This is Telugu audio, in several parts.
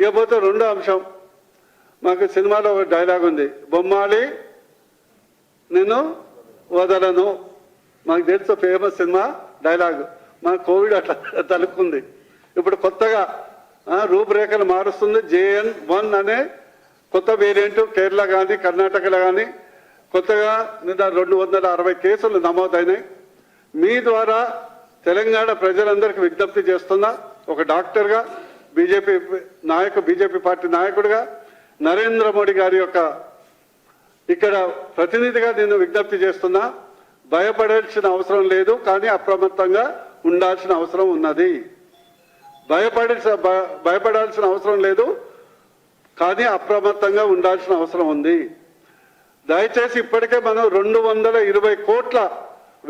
ఇకపోతే రెండో అంశం. మాకు సినిమాలో ఒక డైలాగ్ ఉంది. బొమ్మాలి నేను వదలను. మాకు తెలుసు ఫేమస్ సినిమా డైలాగ్ మన కోవిడ్ అట్లా తలుక్కుంది. ఇప్పుడు కొత్తగా రూపురేఖలు మారుస్తుంది జేఎన్ వన్ అనే కొత్త వేరియంట్ కేరళ కానీ కర్ణాటకలో కానీ కొత్తగా నిన్న రెండు వందల అరవై కేసులు నమోదైనాయి. మీ ద్వారా తెలంగాణ ప్రజలందరికీ విజ్ఞప్తి చేస్తున్నా ఒక డాక్టర్గా బీజేపీ నాయకు బీజేపీ పార్టీ నాయకుడిగా నరేంద్ర మోడీ గారి యొక్క ఇక్కడ ప్రతినిధిగా నేను విజ్ఞప్తి చేస్తున్నా భయపడాల్సిన అవసరం లేదు కానీ అప్రమత్తంగా ఉండాల్సిన అవసరం ఉన్నది. భయపడాల్సిన భయపడాల్సిన అవసరం లేదు కానీ అప్రమత్తంగా ఉండాల్సిన అవసరం ఉంది. దయచేసి ఇప్పటికే మనం రెండు వందల ఇరవై కోట్ల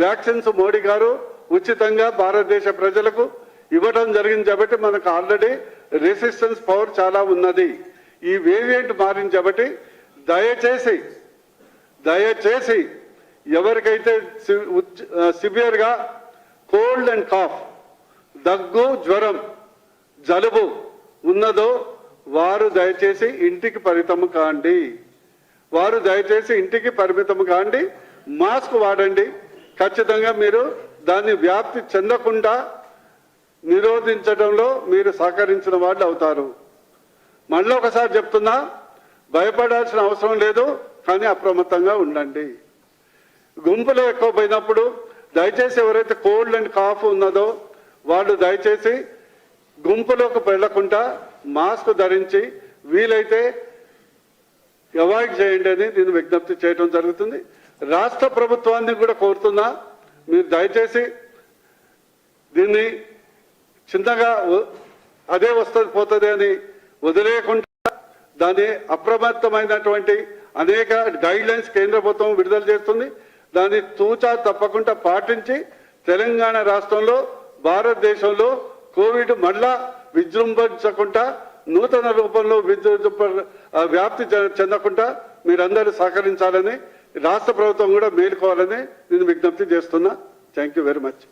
వ్యాక్సిన్స్ మోడీ గారు ఉచితంగా భారతదేశ ప్రజలకు ఇవ్వడం జరిగింది కాబట్టి మనకు ఆల్రెడీ రెసిస్టెన్స్ పవర్ చాలా ఉన్నది. ఈ వేరియంట్ మారింది కాబట్టి దయచేసి దయచేసి ఎవరికైతే సి- ఉచ్- సివియర్గా కోల్డ్ అండ్ కాఫ్ దగ్గు జ్వరం జలుబు ఉన్నదో వారు దయచేసి ఇంటికి పరిమితం కాండి. వారు దయచేసి ఇంటికి పరిమితం కాండి. మాస్క్ వాడండి. ఖచ్చితంగా మీరు దాన్ని వ్యాప్తి చెందకుండా నిరోధించడంలో మీరు సహకరించిన వాళ్ళు అవుతారు. మళ్ళీ ఒకసారి చెప్తున్నా భయపడాల్సిన అవసరం లేదు కానీ అప్రమత్తంగా ఉండండి. గుంపులో ఎక్కువ పోయినప్పుడు దయచేసి ఎవరైతే కోల్డ్ అండ్ కాఫ్ ఉన్నదో వాళ్ళు దయచేసి గుంపులోకి వెళ్ళకుండా మాస్క్ ధరించి వీలైతే అవాయిడ్ చేయండి అని నేను విజ్ఞప్తి చేయడం జరుగుతుంది. రాష్ట్ర ప్రభుత్వాన్ని కూడా కోరుతున్నా మీరు దయచేసి దీన్ని చిన్నగా అదే వస్తుంది పోతుంది అని వదిలేయకుండా దాని అప్రమత్తమైనటువంటి అనేక గైడ్ లైన్స్ కేంద్ర ప్రభుత్వం విడుదల చేస్తుంది. దాన్ని తూచా తప్పకుండా పాటించి తెలంగాణ రాష్ట్రంలో భారతదేశంలో కోవిడ్ మళ్ళా విజృంభించకుండా నూతన రూపంలో విజృంభ వ్యాప్తి చెందకుండా మీరందరూ సహకరించాలని రాష్ట్ర ప్రభుత్వం కూడా మేలుకోవాలని నేను విజ్ఞప్తి చేస్తున్నా. Thank you very much.